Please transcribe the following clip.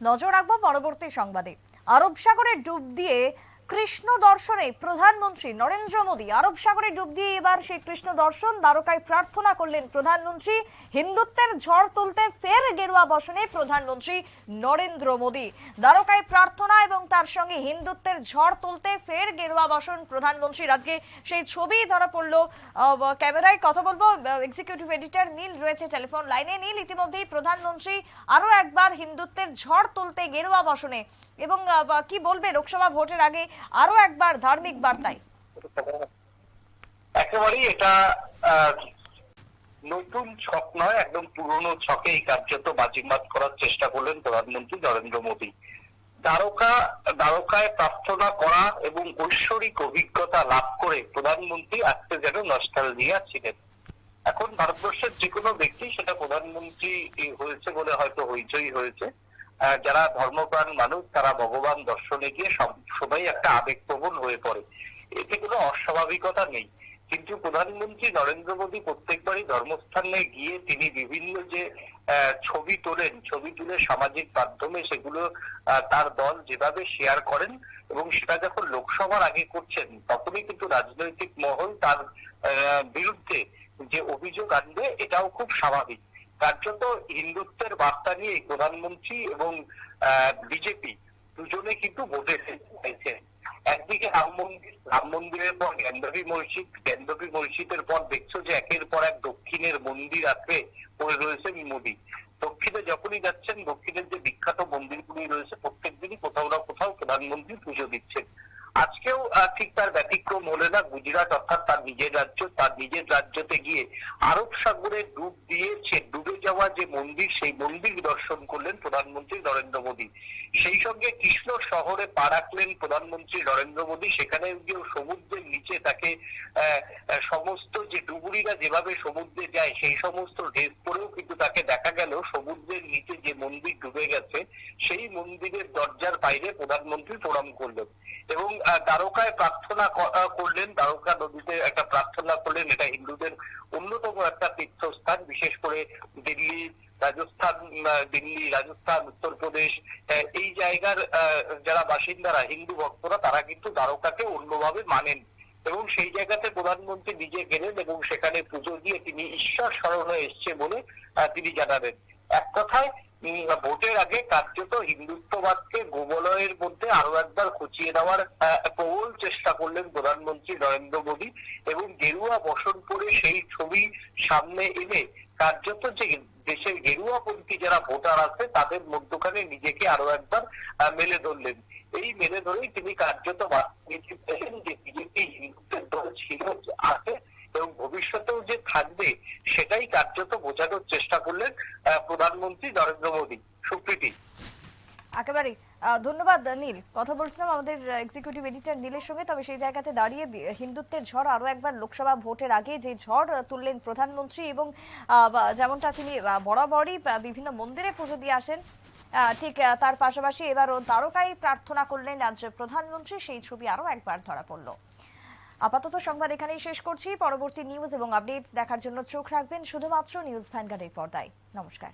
নজর রাখব পরবর্তী সংবাদে। আরব সাগরে ডুব দিয়ে কৃষ্ণ দর্শনে প্রধানমন্ত্রী নরেন্দ্র মোদী আরব সাগরে ডুব দিয়ে এবার সেই কৃষ্ণ দর্শন দ্বারকায় প্রার্থনা করলেন প্রধানমন্ত্রী। হিন্দুত্বের ঝড় তুলতে ফের গেরুয়া বসনে প্রধানমন্ত্রী নরেন্দ্র মোদী। দ্বারকায় প্রার্থনা এবং তার সঙ্গে হিন্দুত্বের ঝড় তুলতে ফের গেরুয়া বসন প্রধানমন্ত্রীর আজকে সেই ছবি ধরা পড়ল ক্যামেরায় কথা বলব এক্সিকিউটিভ এডিটর নীল রয়েছে টেলিফোন লাইনে নীল, ইতিমধ্যেই প্রধানমন্ত্রী আরও একবার হিন্দুত্বের ঝড় তুলতে গেরুয়া বসনে। এবং কি বলবে লোকসভা ভোটের আগে আরও একবার ধার্মিক বার্তায়। একেবারেই এটা নতুন ছক নয়, একদম পুরনো ছকে এই কার্যত বাজিমাত করার চেষ্টা করলেন প্রধানমন্ত্রী নরেন্দ্র মোদী। দ্বারকা, দ্বারকায় প্রার্থনা করা এবং ঐশ্বরিক অভিজ্ঞতা লাভ করে প্রধানমন্ত্রী আজকে যেন নস্টালজিয়া ছিলেন। এখন ভারতবর্ষের যে কোনো ব্যক্তি সেটা প্রধানমন্ত্রী হয়েছে বলে হয়তো হইচই হয়েছে। যারা ধর্মপ্রাণ মানুষ, তারা ভগবান দর্শনে গিয়ে সব- সবাই একটা আবেগপ্রবণ হয়ে পড়ে। এতে কোনো অস্বাভাবিকতা নেই। কিন্তু প্রধানমন্ত্রী নরেন্দ্র মোদী প্রত্যেকবারই ধর্মস্থানে গিয়ে তিনি বিভিন্ন যে ছবি তোলেন, ছবি তুলে সামাজিক মাধ্যমে সেগুলো তার দল যেভাবে শেয়ার করেন এবং সেটা যখন লোকসভার আগে করছেন, তখনই কিন্তু রাজনৈতিক মহল তার বিরুদ্ধে যে অভিযোগ আনবে, এটাও খুব স্বাভাবিক। কার্যত হিন্দুত্বের বার্তা নিয়ে প্রধানমন্ত্রী এবং বিজেপি দুজনে কিন্তু ভোটে চাইছে একদিকে রাম মন্দির, রাম মন্দিরের পর জ্ঞানদেবী মসজিদ জ্ঞানদেবী মসজিদের পর দেখছ যে একের পর এক দক্ষিণের মন্দির আছে পড়ে রয়েছে মোদী দক্ষিণে যখনই যাচ্ছেন, দক্ষিণের যে বিখ্যাত মন্দিরগুলি রয়েছে প্রত্যেক দিনই কোথাও না কোথাও প্রধানমন্ত্রী পুজো দিচ্ছেন। আজকেও ঠিক তার ব্যতিক্রম হলে না গুজরাট অর্থাৎ তার নিজের রাজ্য, তার নিজের রাজ্যতে গিয়ে আরব সাগরে ডুব দিয়ে সে ডুবে যাওয়া যে মন্দির, সেই মন্দির দর্শন করলেন প্রধানমন্ত্রী নরেন্দ্র মোদী। সেই সঙ্গে কৃষ্ণ শহরে পা রাখলেন প্রধানমন্ত্রী নরেন্দ্র মোদী। সেখানে গিয়েও সমুদ্রের নিচে তাকে সমস্ত যে ডুবুরিরা যেভাবে সমুদ্রে যায়, সেই সমস্ত ড্রেস পরেও কিন্তু তাকে দেখা গেল সমুদ্রের নিচে যে ডুবে গেছে, সেই মন্দিরের দরজার বাইরে প্রধানমন্ত্রী প্রণাম করলেন এবং দ্বারকায় প্রার্থনা করলেন, দ্বারকা নদীতে একটা প্রার্থনা করলেন, এটা হিন্দুদের অন্যতম একটা তীর্থস্থান, বিশেষ করে দিল্লি, রাজস্থান দিল্লি, রাজস্থান, উত্তরপ্রদেশ এই জায়গার যারা বাসিন্দারা, হিন্দু ভক্তরা, তারা কিন্তু দ্বারকাকে অন্যভাবে মানেন এবং সেই জায়গাতে প্রধানমন্ত্রী নিজে গেলেন এবং সেখানে পুজো দিয়ে তিনি ঈশ্বর স্মরণে এসছে বলে তিনি জানালেন। এক কথায় ভোটের আগে কার্যত হিন্দুত্ববাদকে গোবলয়ের মধ্যে আরও একবার খুঁচিয়ে দেওয়ার প্রবল চেষ্টা করলেন প্রধানমন্ত্রী নরেন্দ্র মোদী এবং গেরুয়া বসন পরে সেই ছবি সামনে এনে কার্যত যে দেশের গেরুয়াপন্থী যারা ভোটার আছে তাদের মধ্যখানে নিজেকে আরও একবার মেলে ধরলেন। এই মেলে ধরেই তিনি কার্যত বার্তা দিয়েছেন যে বিজেপি হিন্দুত্বের দল ছিল আছে এবং ভবিষ্যতেও যে থাকবে সেটাই কার্যত বোঝানোর চেষ্টা করলেন প্রধানমন্ত্রী নরেন্দ্র মোদী। সুপ্রীতি। একেবারেই। ধন্যবাদ, নীল। কথা বলছিলাম আমাদের এক্সিকিউটিভ এডিটর নীলের সঙ্গে, তবে সেই জায়গাতে দাঁড়িয়ে হিন্দুত্বের ঝড় আরও একবার লোকসভা ভোটের আগে যে ঝড় তুললেন প্রধানমন্ত্রী এবং যেমনটা তিনি বরাবরই বিভিন্ন মন্দিরে পুজো দিয়ে আসেন ঠিক তার পাশাপাশি এবারও দ্বারকায় প্রার্থনা করলেন আজ প্রধানমন্ত্রী, সেই ছবি আরও একবার ধরা পড়ল। আপাতত সংবাদ এখানেই শেষ করছি। পরবর্তী নিউজ এবং আপডেট দেখার জন্য চোখ রাখবেন শুধুমাত্র নিউজ ভ্যানগার্ডের পর্দায়। নমস্কার।